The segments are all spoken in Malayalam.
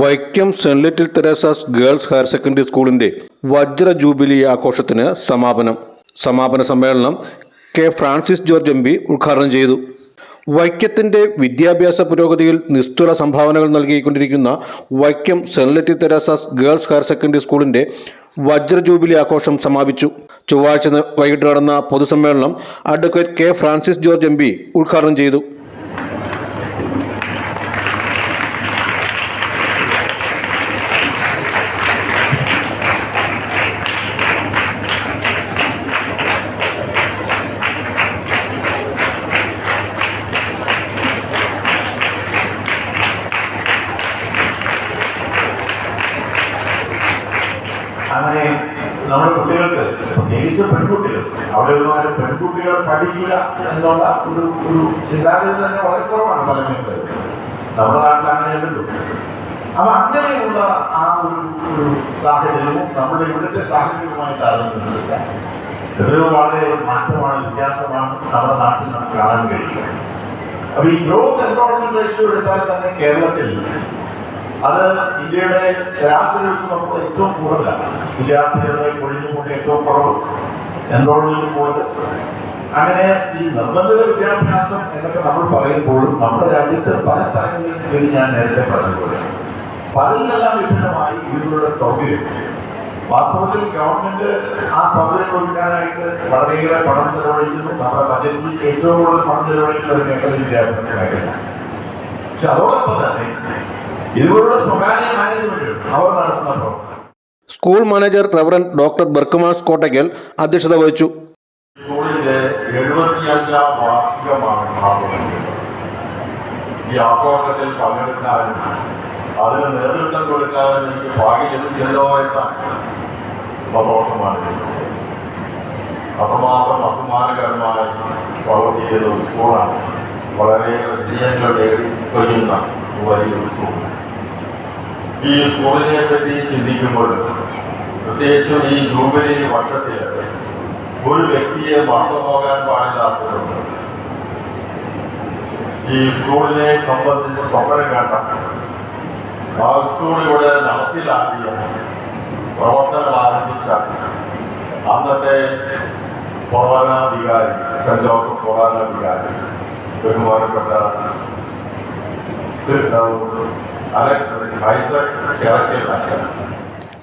Vaikom saint little Theresa's girls higher secondary സ്കൂളിന്റെ വജ്ര ജൂബിലി ആഘോഷത്തിന് സമാപനം. സമാപന സമ്മേളനം K Francis George M P ഉദ്ഘാടനം ചെയ്തു. വൈക്കത്തിന്റെ വിദ്യാഭ്യാസ പുരോഗതിയിൽ നിസ്തുല സംഭാവനകൾ നൽകിക്കൊണ്ടിരിക്കുന്ന Vaikom saint little Theresa's girls higher secondary സ്കൂളിന്റെ വജ്ര ജൂബിലി ആഘോഷം സമാപിച്ചു. ചൊവ്വാഴ്ച വൈകിട്ട് നടന്ന പൊതുസമ്മേളനം advocate K Francis George M P ഉദ്ഘാടനം ചെയ്തു. അങ്ങനെ നമ്മുടെ കുട്ടികൾക്ക് പ്രത്യേകിച്ച് പെൺകുട്ടികൾ അവിടെ ആരും പെൺകുട്ടികൾ പഠിക്കില്ല എന്നുള്ള ഒരു ഒരു ചിന്താഗതി തന്നെ വളരെ കുറവാണ് പല മേഖലകളിലും. നമ്മുടെ നാട്ടിൽ അങ്ങനെയല്ലല്ലോ. അപ്പൊ അങ്ങനെയുള്ള ആ ഒരു ഒരു സാഹചര്യവും നമ്മുടെ ഇവിടുത്തെ സാഹചര്യവുമായി താരതമ്യം എത്രയോ വളരെ മാറ്റമാണ് വ്യത്യാസമാണ് നമ്മുടെ നാട്ടിൽ നമുക്ക് കാണാൻ കഴിയുക. അപ്പൊ ഈ ഗ്രോസ് എൻറോൾമെന്റ് റേഷ്യോ എടുത്താൽ തന്നെ കേരളത്തിൽ അത് ഇന്ത്യയുടെ ശരാശരി വെച്ച് നോക്കുമ്പോൾ ഏറ്റവും കൂടുതലാണ്. വിദ്യാർത്ഥികളുടെ കൊഴിഞ്ഞുകൊണ്ട് ഏറ്റവും കുറവ്. എൻറോൾമെന്റ് കൂടുതൽ അങ്ങനെ ഈ നിർബന്ധിത വിദ്യാഭ്യാസം എന്നൊക്കെ നമ്മൾ പറയുമ്പോഴും നമ്മുടെ രാജ്യത്ത് പല സ്ഥലങ്ങളിലും ശരി ഞാൻ നേരത്തെ പറഞ്ഞതുപോലെ. പലതിനെല്ലാം വിഭിന്നമായി ഇതിനുള്ള സൗകര്യം. വാസ്തവത്തിൽ ഗവൺമെന്റ് ആ സൗകര്യം കൊടുക്കാനായിട്ട് വളരെയേറെ പണം ചെലവഴിക്കുന്നു. നമ്മുടെ ബജറ്റിൽ ഏറ്റവും കൂടുതൽ പണം ചെലവഴിക്കുന്ന ഒരു മേഖല വിദ്യാഭ്യാസ മേഖലയാണ് പക്ഷെ അതോടൊപ്പം തന്നെ ഇതുപോലുള്ള സ്വകാര്യ മാനേജ്മെന്റ് അവർ നടത്തുന്ന പ്രവർത്തനം. School manager reverend doctor Berchmans Kottakkal അധ്യക്ഷത വഹിച്ചു. സ്കൂളിന്റെ എഴുപത്തിയഞ്ചാം വാർഷികമാണ് ആഘോഷിക്കുന്നത് ഈ ആഘോഷത്തിൽ പങ്കെടുക്കാനും അതിന് നേതൃത്വം കൊടുക്കാനും എനിക്ക് ഭാഗ്യം ലഭിച്ചല്ലോ എന്ന സന്തോഷമാണ്. അത്രമാത്രം അഭിമാനകരമായി പ്രവർത്തിക്കുന്ന ഒരു സ്കൂളാണ്. വളരെ വിജയങ്ങൾ നേടി വലിയൊരു സ്കൂൾ. ഈ സ്കൂളിനെ പറ്റി ചിന്തിക്കുമ്പോൾ പ്രത്യേകിച്ചും ഈ ജൂബിലി വർഷത്തിൽ ഒരു വ്യക്തിയെ മറന്നുപോകാൻ പാടില്ലാത്തതുണ്ട് ഈ സ്കൂളിനെ സംബന്ധിച്ച് സ്വപ്നം കണ്ട ആ സ്കൂൾ ഇവിടെ നടപ്പിലാക്കിയ പ്രവർത്തനം ആരംഭിച്ച അന്നത്തെ പ്രധാന വികാരി സെന്റ് ജോസഫ് പ്രധാന വികാരി ബഹുമാനപ്പെട്ട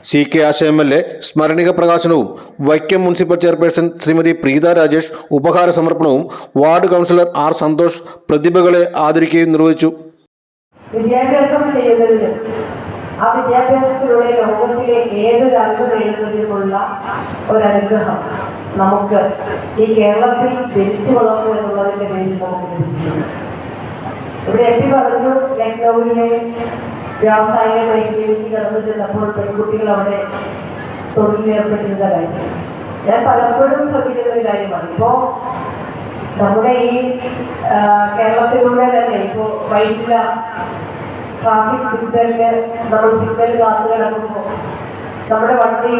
C K Asha M L A സ്മരണിക പ്രകാശനവും വൈക്കം മുനിസിപ്പൽ ചെയർപേഴ്സൺ ശ്രീമതി പ്രീത രാജേഷ് ഉപഹാര സമർപ്പണവും വാർഡ് കൗൺസിലർ ആർ സന്തോഷ് പ്രതിഭകളെ ആദരിക്കുകയും നിർവഹിച്ചു. വിദ്യാഭ്യാസം ചെയ്യുന്നതിന് ആ വിദ്യാഭ്യാസത്തിലൂടെ ലോകത്തിലെ ഏതൊരു അറിവ് നേടുന്നതിനുമുള്ള ഒരനുഗ്രഹം നമുക്ക് ഈ കേരളത്തിൽ ജനിച്ചു വളർന്നു എന്നുള്ളതിന്റെ പേരിൽ നമുക്ക് ലഭിച്ചിട്ടുണ്ട് ഇവിടെ എപ്പി പറഞ്ഞു ലക്നൌവിലെ വ്യാവസായിക മേഖലയിലേക്ക് കടന്നു ചെന്നപ്പോൾ പെൺകുട്ടികൾ അവിടെ തൊഴിലേർപ്പെട്ടിരുന്ന കാര്യം. ഞാൻ പലപ്പോഴും ശ്രദ്ധിക്കുന്ന ഒരു കാര്യമാണ്. ഇപ്പോ നമ്മുടെ ഈ കേരളത്തിലൂടെ തന്നെ ഇപ്പോ വൈറ്റില ട്രാഫിക് സിഗ്നലിൽ നമ്മൾ സിഗ്നൽ കാത്തു കിടക്കുമ്പോൾ നമ്മുടെ വണ്ടി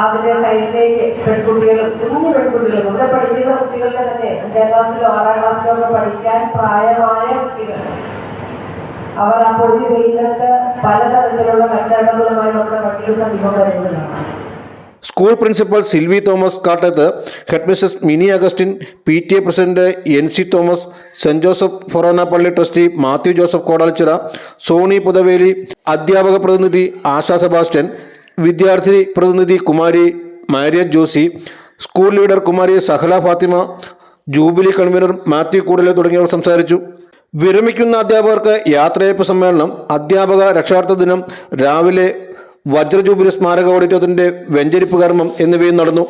അതിന്റെ സൈഡിലേക്ക് പെൺകുട്ടികൾ കുഞ്ഞു പെൺകുട്ടികളും ഇവിടെ പഠിക്കുന്ന കുട്ടികളുടെ തന്നെ അഞ്ചാം ക്ലാസ്സിലോ ആറാം ക്ലാസ്സിലോ ഒക്കെ പഠിക്കാൻ പ്രായമായ കുട്ടികൾ. അവർ ആ പൊടി വെയിലത്ത് പലതരത്തിലുള്ള കച്ചവടങ്ങളുമായി നമ്മുടെ വണ്ടിയുടെ സമീപം വരുന്നതാണ് school principal Silvi Thomas Kattath headmistress Mini Augustine P T A president N C Thomas saint Joseph forane പള്ളി trustee Mathew Joseph Kodalichira Sony പുതവേലി അധ്യാപക പ്രതിനിധി ആശാ സെബാസ്റ്റ്യൻ വിദ്യാർത്ഥി പ്രതിനിധി Kumari Maria Josy school leader Kumari Sahala Fathima jubilee convener Mathew Koodale തുടങ്ങിയവർ സംസാരിച്ചു. വിരമിക്കുന്ന അധ്യാപകർക്ക് യാത്രയപ്പ് സമ്മേളനം അധ്യാപക രക്ഷാർത്ഥ ദിനം രാവിലെ വജ്രജൂബിലി സ്മാരക ഓഡിറ്റോറിയത്തിന്റെ വെഞ്ചരിപ്പ് കർമ്മം എന്നിവയും നടന്നു.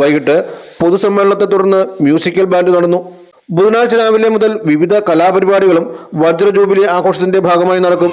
വൈകിട്ട് പൊതുസമ്മേളനത്തെ തുടർന്ന് മ്യൂസിക്കൽ ബാൻഡ് നടന്നു. ബുധനാഴ്ച രാവിലെ മുതൽ വിവിധ കലാപരിപാടികളും വജ്രജൂബിലി ആഘോഷത്തിന്റെ ഭാഗമായി നടക്കും.